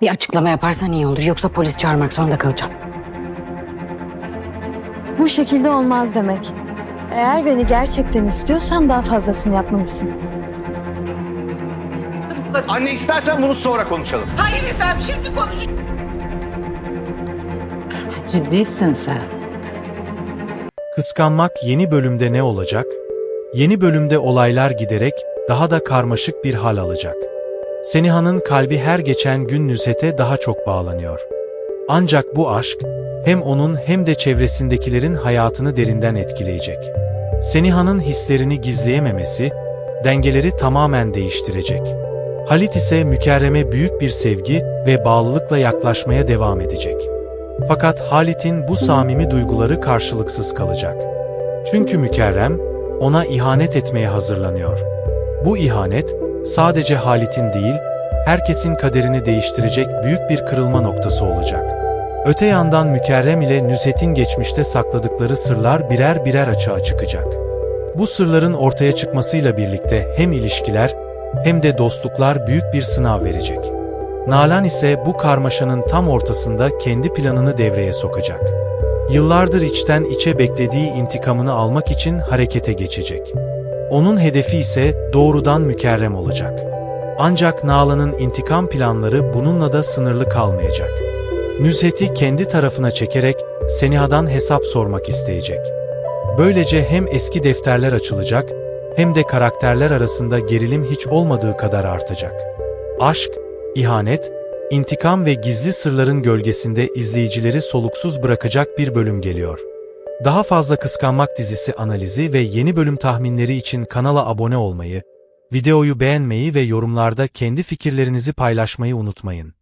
Bir açıklama yaparsan iyi olur yoksa polis çağırmak zorunda kalacağım. Bu şekilde olmaz demek. Eğer beni gerçekten istiyorsan daha fazlasını yapmalısın. Anne istersen bunu sonra konuşalım. Hayır efendim şimdi konuş. Ciddisin sen. Kıskanmak yeni bölümde ne olacak? Yeni bölümde olaylar giderek daha da karmaşık bir hal alacak. Seniha'nın kalbi her geçen gün Nüzhet'e daha çok bağlanıyor. Ancak bu aşk hem onun hem de çevresindekilerin hayatını derinden etkileyecek. Seniha'nın hislerini gizleyememesi dengeleri tamamen değiştirecek. Halit ise Mükerrem'e büyük bir sevgi ve bağlılıkla yaklaşmaya devam edecek. Fakat Halit'in bu samimi duyguları karşılıksız kalacak. Çünkü Mükerrem ona ihanet etmeye hazırlanıyor. Bu ihanet sadece Halit'in değil, herkesin kaderini değiştirecek büyük bir kırılma noktası olacak. Öte yandan Mükerrem ile Nüzhet'in geçmişte sakladıkları sırlar birer birer açığa çıkacak. Bu sırların ortaya çıkmasıyla birlikte hem ilişkiler hem de dostluklar büyük bir sınav verecek. Nalan ise bu karmaşanın tam ortasında kendi planını devreye sokacak. Yıllardır içten içe beklediği intikamını almak için harekete geçecek. Onun hedefi ise doğrudan mükerrem olacak. Ancak Nalan'ın intikam planları bununla da sınırlı kalmayacak. Nüzhet'i kendi tarafına çekerek Seniha'dan hesap sormak isteyecek. Böylece hem eski defterler açılacak hem de karakterler arasında gerilim hiç olmadığı kadar artacak. Aşk, ihanet, intikam ve gizli sırların gölgesinde izleyicileri soluksuz bırakacak bir bölüm geliyor. Daha fazla Kıskanmak dizisi analizi ve yeni bölüm tahminleri için kanala abone olmayı, videoyu beğenmeyi ve yorumlarda kendi fikirlerinizi paylaşmayı unutmayın.